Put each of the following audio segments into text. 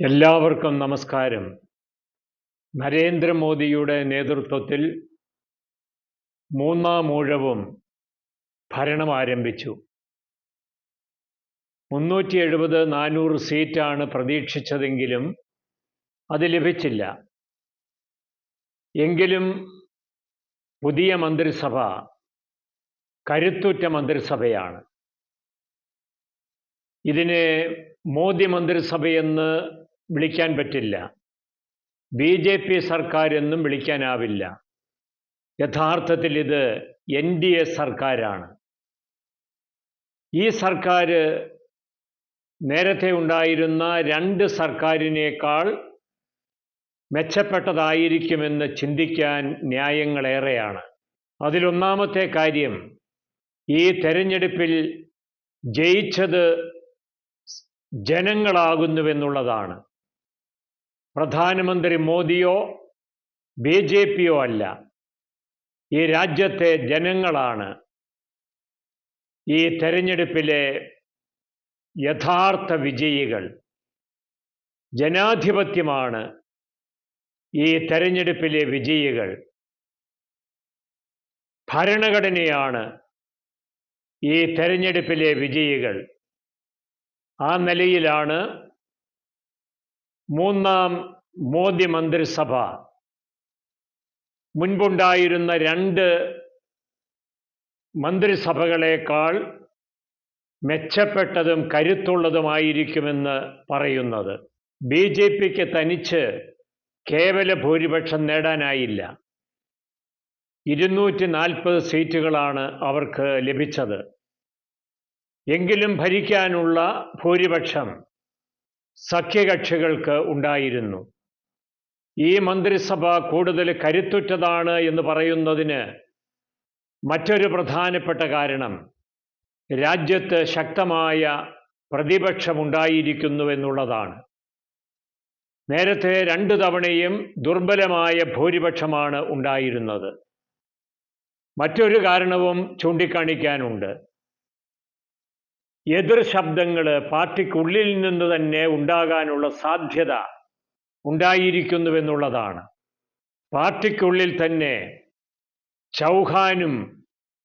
എല്ലാവർക്കും നമസ്കാരം. നരേന്ദ്രമോദിയുടെ നേതൃത്വത്തിൽ മൂന്നാം ഊഴവും ഭരണം ആരംഭിച്ചു. മുന്നൂറ്റി എഴുപത് നാനൂറ് സീറ്റാണ് പ്രതീക്ഷിച്ചതെങ്കിലും അത് ലഭിച്ചില്ല. എങ്കിലും പുതിയ മന്ത്രിസഭ കരുത്തുറ്റ മന്ത്രിസഭയാണ്. ഇതിനെ മോദി മന്ത്രിസഭയെന്ന് വിളിക്കാൻ പറ്റില്ല. ബി ജെ പി സർക്കാർ എന്നും വിളിക്കാനാവില്ല. യഥാർത്ഥത്തിൽ ഇത് എൻ ഡി എ സർക്കാരാണ്. ഈ സർക്കാർ നേരത്തെ ഉണ്ടായിരുന്ന രണ്ട് സർക്കാരിനേക്കാൾ മെച്ചപ്പെട്ടതായിരിക്കുമെന്ന് ചിന്തിക്കാൻ ന്യായങ്ങളേറെയാണ്. അതിലൊന്നാമത്തെ കാര്യം ഈ തെരഞ്ഞെടുപ്പിൽ ജയിച്ചത് ജനങ്ങളാകുന്നുവെന്നുള്ളതാണ്. പ്രധാനമന്ത്രി മോദിയോ ബി ജെ പിയോ അല്ല. ഈ രാജ്യത്തെ ജനങ്ങളാണ് ഈ തെരഞ്ഞെടുപ്പിലെ യഥാർത്ഥ വിജയികൾ. ജനാധിപത്യമാണ് ഈ തെരഞ്ഞെടുപ്പിലെ വിജയികൾ. ഭരണഘടനയാണ് ഈ തെരഞ്ഞെടുപ്പിലെ വിജയികൾ. ആ നിലയിലാണ് മൂന്നാം മോദി മന്ത്രിസഭ. മുൻപുണ്ടായിരുന്ന രണ്ട് മന്ത്രിസഭകളേക്കാൾ മെച്ചപ്പെട്ടതും കരുത്തുള്ളതുമായിരിക്കുമെന്ന് പറയുന്നത്. ബി ജെ പിക്ക് തനിച്ച് കേവല ഭൂരിപക്ഷം നേടാനായില്ല. ഇരുന്നൂറ്റി നാൽപ്പത് സീറ്റുകളാണ് അവർക്ക് ലഭിച്ചത്. എങ്കിലും ഭരിക്കാനുള്ള ഭൂരിപക്ഷം സഖ്യകക്ഷികൾക്ക് ഉണ്ടായിരുന്നു. ഈ മന്ത്രിസഭ കൂടുതൽ കരുത്തുറ്റതാണ് എന്ന് പറയുന്നതിന് മറ്റൊരു പ്രധാനപ്പെട്ട കാരണം രാജ്യത്ത് ശക്തമായ പ്രതിപക്ഷമുണ്ടായിരിക്കുന്നുവെന്നുള്ളതാണ് നേരത്തെ രണ്ടു തവണയും ദുർബലമായ ഭൂരിപക്ഷമാണ് ഉണ്ടായിരുന്നത്. മറ്റൊരു കാരണവും ചൂണ്ടിക്കാണിക്കാനുണ്ട്. എതിർ ശബ്ദങ്ങൾ പാർട്ടിക്കുള്ളിൽ നിന്ന് തന്നെ ഉണ്ടാകാനുള്ള സാധ്യത ഉണ്ടായിരിക്കുന്നുവെന്നുള്ളതാണ്. പാർട്ടിക്കുള്ളിൽ തന്നെ ചൗഹാനും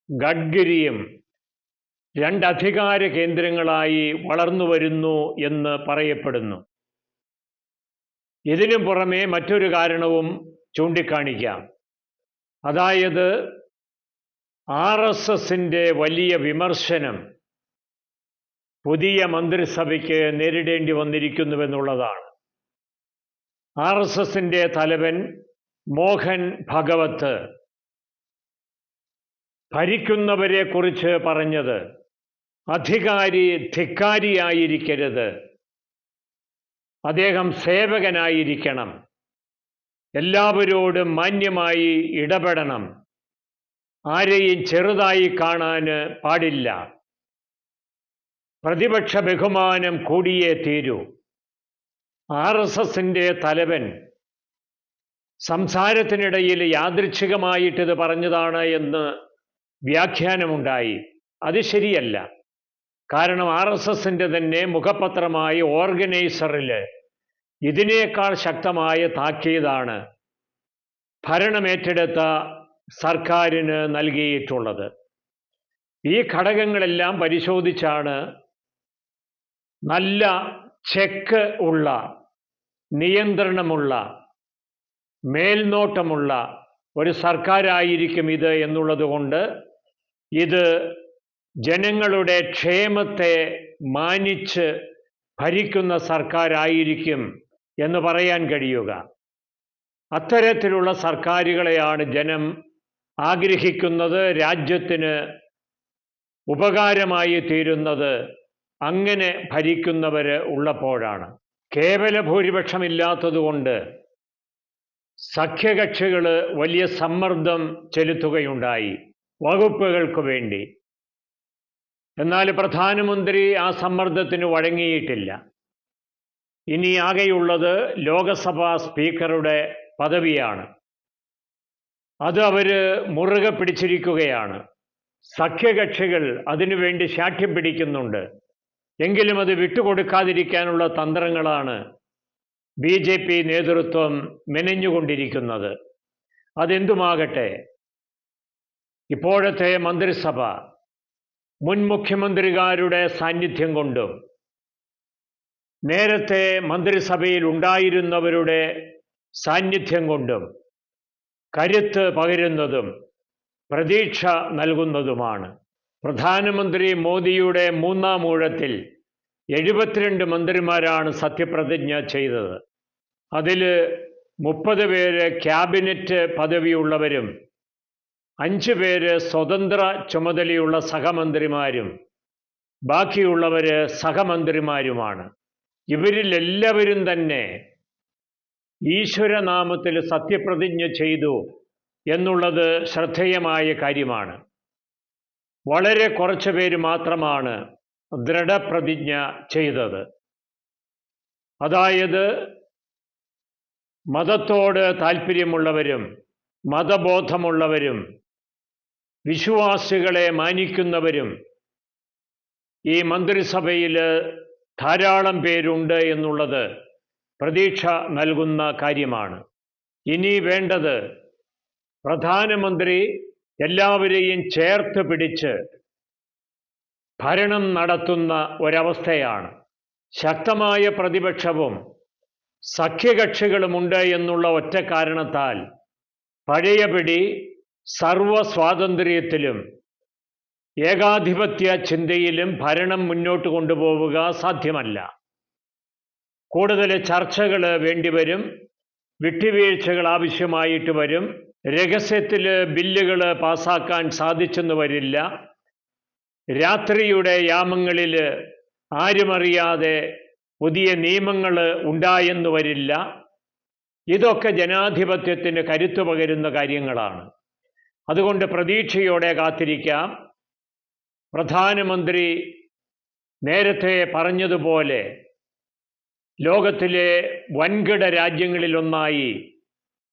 ഗഡ്കരിയും രണ്ടധികാര കേന്ദ്രങ്ങളായി വളർന്നു വരുന്നു എന്ന് പറയപ്പെടുന്നു. ഇതിനു പുറമെ മറ്റൊരു കാരണവും ചൂണ്ടിക്കാണിക്കാം. അതായത് ആർ എസ് എസിന്റെ വലിയ വിമർശനം പുതിയ മന്ത്രിസഭയ്ക്ക് നേരിടേണ്ടി വന്നിരിക്കുന്നുവെന്നുള്ളതാണ്. ആർ എസ് എസിന്റെ തലവൻ മോഹൻ ഭഗവത്ത് ഭരിക്കുന്നവരെ കുറിച്ച് പറഞ്ഞത് അധികാരി ധിക്കാരിയായിരിക്കരുത്. അദ്ദേഹം സേവകനായിരിക്കണം. എല്ലാവരോടും മാന്യമായി ഇടപെടണം. ആരെയും ചെറുതായി കാണാൻ പാടില്ല. പ്രതിപക്ഷ ബഹുമാനം കൂടിയേ തീരൂ. ആർ എസ് എസിന്റെ തലവൻ സംസാരത്തിനിടയിൽ യാദൃച്ഛികമായിട്ടിത് പറഞ്ഞതാണ് എന്ന് വ്യാഖ്യാനമുണ്ടായി. അത് ശരിയല്ല. കാരണം ആർ എസ് എസിന്റെ തന്നെ മുഖപത്രമായി ഓർഗനൈസറിൽ ഇതിനേക്കാൾ ശക്തമായ താക്കീതാണ് ഭരണമേറ്റെടുത്ത സർക്കാരിന് നൽകിയിട്ടുള്ളത്. ഈ ഘടകങ്ങളെല്ലാം പരിശോധിച്ചാണ് നല്ല ചെക്ക് ഉള്ള നിയന്ത്രണമുള്ള മേൽനോട്ടമുള്ള ഒരു സർക്കാരായിരിക്കും ഇത് എന്നുള്ളത് കൊണ്ട് ഇത് ജനങ്ങളുടെ ക്ഷേമത്തെ മാനിച്ച് ഭരിക്കുന്ന സർക്കാരായിരിക്കും എന്ന് പറയാൻ കഴിയുക. അത്തരത്തിലുള്ള സർക്കാരുകളെയാണ് ജനം ആഗ്രഹിക്കുന്നത് രാജ്യത്തിന് ഉപകാരമായി തീരുന്നത് അങ്ങനെ ഭരിക്കുന്നവർ ഉള്ളപ്പോഴാണ്. കേവല ഭൂരിപക്ഷമില്ലാത്തതുകൊണ്ട് സഖ്യകക്ഷികൾ വലിയ സമ്മർദ്ദം ചെലുത്തുകയുണ്ടായി വകുപ്പുകൾക്ക് വേണ്ടി. എന്നാൽ പ്രധാനമന്ത്രി ആ സമ്മർദ്ദത്തിന് വഴങ്ങിയിട്ടില്ല. ഇനി ആകെയുള്ളത് ലോകസഭാ സ്പീക്കറുടെ പദവിയാണ്. അത് അവർ മുറുകെ പിടിച്ചിരിക്കുകയാണ്. സഖ്യകക്ഷികൾ അതിനുവേണ്ടി ശാഠ്യം പിടിക്കുന്നുണ്ട്. എങ്കിലും അത് വിട്ടുകൊടുക്കാതിരിക്കാനുള്ള തന്ത്രങ്ങളാണ് ബി ജെ പി നേതൃത്വം മെനഞ്ഞുകൊണ്ടിരിക്കുന്നത്. അതെന്തുമാകട്ടെ? ഇപ്പോഴത്തെ മന്ത്രിസഭ മുൻ മുഖ്യമന്ത്രിമാരുടെ സാന്നിധ്യം കൊണ്ടും നേരത്തെ മന്ത്രിസഭയിൽ ഉണ്ടായിരുന്നവരുടെ സാന്നിധ്യം കൊണ്ടും കരുത്ത് പകരുന്നതും പ്രതീക്ഷ നൽകുന്നതുമാണ്. പ്രധാനമന്ത്രി മോദിയുടെ മൂന്നാം ഊഴത്തിൽ എഴുപത്തിരണ്ട് മന്ത്രിമാരാണ് സത്യപ്രതിജ്ഞ ചെയ്തത്. അതിൽ മുപ്പത് പേര് ക്യാബിനറ്റ് പദവിയുള്ളവരും അഞ്ച് പേര് സ്വതന്ത്ര ചുമതലയുള്ള സഹമന്ത്രിമാരും ബാക്കിയുള്ളവർ സഹമന്ത്രിമാരുമാണ്. ഇവരിലെല്ലാവരും തന്നെ ഈശ്വരനാമത്തിൽ സത്യപ്രതിജ്ഞ ചെയ്തു എന്നുള്ളത് ശ്രദ്ധേയമായ കാര്യമാണ്. വളരെ കുറച്ച് പേര് മാത്രമാണ് ദൃഢപ്രതിജ്ഞ ചെയ്തത്. അതായത് മതത്തോട് താല്പര്യമുള്ളവരും മതബോധമുള്ളവരും വിശ്വാസികളെ മാനിക്കുന്നവരും ഈ മന്ത്രിസഭയിൽ ധാരാളം പേരുണ്ട് എന്നുള്ളത് പ്രതീക്ഷ നൽകുന്ന കാര്യമാണ്. ഇനി വേണ്ടത് പ്രധാനമന്ത്രി എല്ലാവരെയും ചേർത്ത് പിടിച്ച് ഭരണം നടത്തുന്ന ഒരവസ്ഥയാണ്. ശക്തമായ പ്രതിപക്ഷവും സഖ്യകക്ഷികളുമുണ്ട് എന്നുള്ള ഒറ്റ കാരണത്താൽ പഴയ പിടി സർവസ്വാതന്ത്ര്യത്തിലും ഏകാധിപത്യ ചിന്തയിലും ഭരണം മുന്നോട്ട് കൊണ്ടുപോവുക സാധ്യമല്ല. കൂടുതൽ ചർച്ചകൾ വേണ്ടിവരും വിട്ടുവീഴ്ചകൾ ആവശ്യമായിട്ട് വരും. രഹസ്യത്തിൽ ബില്ലുകൾ പാസാക്കാൻ സാധിച്ചെന്ന് വരില്ല. രാത്രിയുടെ യാമങ്ങളിൽ ആരുമറിയാതെ പുതിയ നിയമങ്ങൾ ഉണ്ടായെന്ന് വരില്ല. ഇതൊക്കെ ജനാധിപത്യത്തിന് കരുത്തു പകരുന്ന കാര്യങ്ങളാണ്. അതുകൊണ്ട് പ്രതീക്ഷയോടെ കാത്തിരിക്കാം. പ്രധാനമന്ത്രി നേരത്തെ പറഞ്ഞതുപോലെ ലോകത്തിലെ വൻകിട രാജ്യങ്ങളിലൊന്നായി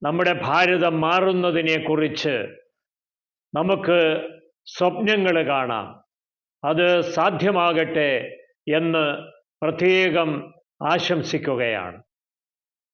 നമ്മുടെ ഭാരതം മാറുന്നതിനെക്കുറിച്ച് നമുക്ക് സ്വപ്നങ്ങൾ കാണാം. അത് സാധ്യമാകട്ടെ എന്ന് പ്രത്യേകം ആശംസിക്കുകയാണ്.